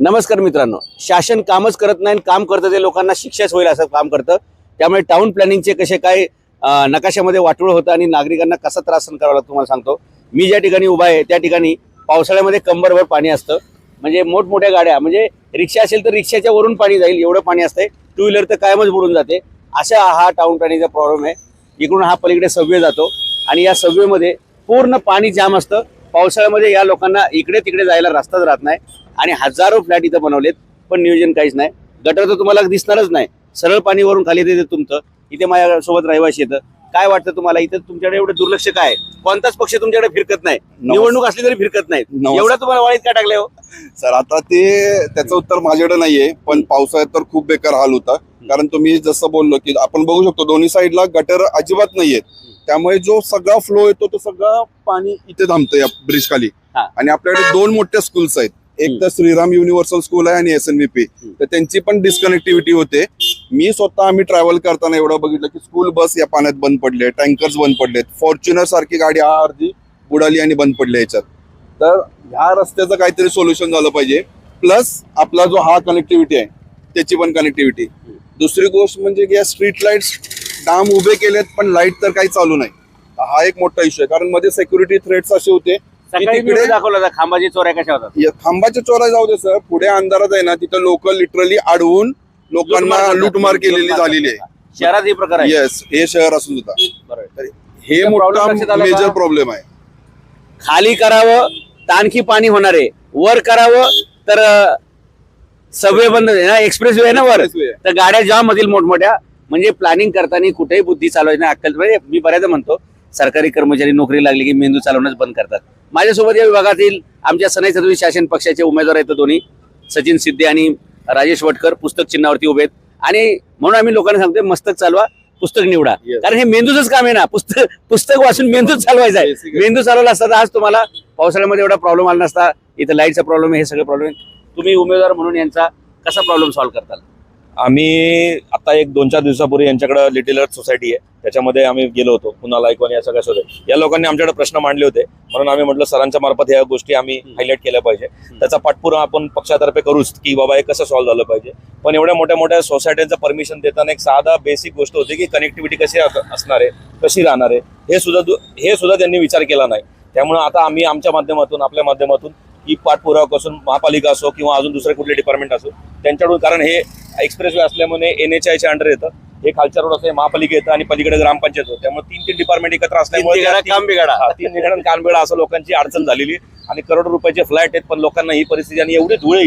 नमस्कार मित्रांनो. शासन कामच करत नाही आणि काम करतं ते लोकांना शिक्षाच होईल असं काम करतं. त्यामुळे टाउन प्लॅनिंगचे कसे काय नकाशामध्ये वाटोळ होतं आणि नागरिकांना कसा त्रास सहन करावा लागतो तुम्हाला सांगतो. मी ज्या ठिकाणी उभा आहे त्या ठिकाणी पावसाळ्यामध्ये कंबरभर पाणी असतं. म्हणजे मोठमोठ्या गाड्या म्हणजे रिक्षा असेल तर रिक्षाच्या वरून पाणी जाईल एवढं पाणी असतंय. टू व्हीलर तर कायमच बुडून जाते. असा हा टाउन प्लॅनिंगचा प्रॉब्लेम आहे. इकडून हा पलीकडे सव्वे जातो. आणि या सव्वेमध्ये पूर्ण पाणी जाम असतं. पावसाळ्यामध्ये या लोकांना इकडे तिकडे जायला रस्ताच राहत नाही आणि हजारो फ्लॅट इथं बनवलेत पण नियोजन काहीच नाही. गटर तर तुम्हाला दिसणारच नाही. सरळ पाणी वरून खाली येते तुमचं. इथे माझ्यासोबत रहिवाशी येतं. काय वाटतं तुम्हाला? इथं तुमच्याकडे एवढं दुर्लक्ष काय? कोणताच पक्ष तुमच्याकडे फिरकत नाही. निवडणूक असली तरी फिरकत नाही. एवढं तुम्हाला वाईट का टाकलंय हो? सर आता ते त्याचं उत्तर माझ्याकडे नाहीये पण पावसाळ्यात तर खूप बेकार हाल होता. कारण तुम्ही जसं बोललो की आपण बघू शकतो दोन्ही साईडला गटर अजिबात नाहीयेत. त्यामुळे जो सगळा फ्लो येतो तो सगळा पाणी इथे थांबतं या ब्रिज खाली. हा. आणि आपल्याकडे दोन मोठ्या स्कूल्स आहेत. एक. तर श्रीराम युनिव्हर्सल स्कूल आहे आणि एस एन पी हम्म. तर त्यांची पण डिस्कनेक्टिव्हिटी होते. मी स्वतः आम्ही ट्रॅव्हल करताना एवढं बघितलं की स्कूल बस या पाण्यात बंद पडले टँकर्स बंद पडलेत. फॉर्च्युनर सारखी गाडी हा अर्धी बुडाली आणि बंद पडली याच्यात. तर ह्या रस्त्याचं काहीतरी सोल्युशन झालं पाहिजे. प्लस आपला जो हा कनेक्टिव्हिटी आहे त्याची पण कनेक्टिव्हिटी दुसरी गोष्ट म्हणजे की या स्ट्रीट लाईट्स डाम उभे केलेत पण लाइट तर काही चालू नाही. हा एक मोठा इश्यू आहे. कारण मध्ये सेक्युरिटी थ्रेट्स असे होते की तिकडे दाखवलं खांबाची चोऱ्या कशा होतात. या खांबाच्या चोरा जाऊ दे सर पुढे अंधारात आहे ना तिथं लोक लिटरली अडवून लोकांना लुटमार केलेली झालेली आहे. शहरात हे प्रकार आहे. येस हे शहर असून सुद्धा. तर हे मोठा? मेजर प्रॉब्लेम आहे. खाली करावं तर आणखी पाणी होणार आहे. वर करावं तर सबवे बंद आहे ना एक्सप्रेस वे आहे ना वर. तर गाड्या जाम मधील मोठमोठ्या. म्हणजे प्लॅनिंग करताना कुठेही बुद्धी चालवायची नाही. अक्कल म्हणजे मी बऱ्याचदा म्हणतो सरकारी कर्मचारी नोकरी लागली की मेंदू चालवणंच बंद करतात. माझ्यासोबत या विभागातील आमच्या सनाई सदवी शासन पक्षाचे उमेदवार आहेत दोन्ही सचिन सिद्धे आणि राजेश वटकर पुस्तक चिन्हावरती उभे आहेत. आणि म्हणून आम्ही लोकांना सांगतोय मस्तक चालवा पुस्तक निवडा. कारण हे मेंदूचंच काम आहे ना. पुस्तक पुस्तक वाचून मेंदूच चालवायचा आहे. मेंदू चालवला असता तर आज तुम्हाला पावसाळ्यामध्ये एवढा प्रॉब्लेम आला नसता. इथं लाईटचा प्रॉब्लेम आहे हे सगळे प्रॉब्लेम तुम्ही उमेदवार म्हणून यांचा कसा प्रॉब्लेम सॉल्व्ह करताल? आम्ही आता एक दोन चार दिवसापूर्वी यांच्याकडे लिटिल अर्थ सोसायटी आहे. त्याच्यामध्ये आम्ही गेलो होतो पुन्हा लायकॉन या सगळ्या शोधे. या लोकांनी आमच्याकडे प्रश्न मांडले होते. म्हणून आम्ही म्हटलं सरांच्या मार्फत ह्या गोष्टी आम्ही हायलाईट केल्या पाहिजे. त्याचा पाठपुरावा आपण पक्षातर्फे करूच की बाबा हे कसं सॉल्व्ह झालं पाहिजे. पण एवढ्या मोठ्या मोठ्या सोसायट्यांचं परमिशन देताना एक साधा बेसिक गोष्ट होती की कनेक्टिव्हिटी कशी अस- असणार आहे कशी राहणार आहे हे सुद्धा हे सुद्धा त्यांनी विचार केला नाही. त्यामुळे आता आम्ही आमच्या माध्यमातून आपल्या माध्यमातून ही पाठपुरावा कसून महापालिका असो किंवा अजून दुसरे कुठले डिपार्टमेंट असो त्यांच्याकडून कारण हे एक्सप्रेस वे असल्यामुळे एन एच आयच्या अंडर येतं. हे खालच्या रोड असं महापालिका येतं आणि पलीकडे ग्रामपंचायत होतं त्यामुळे तीन तीन डिपार्टमेंट एकत्र असल्यामुळे बिघाडा, काम बिघाडा. तीन निघाडण काम असं लोकांची अडचण झालेली आणि करोड रुपयाचे फ्लॅट आहेत पण लोकांना ही परिस्थिती आणि एवढी धुळे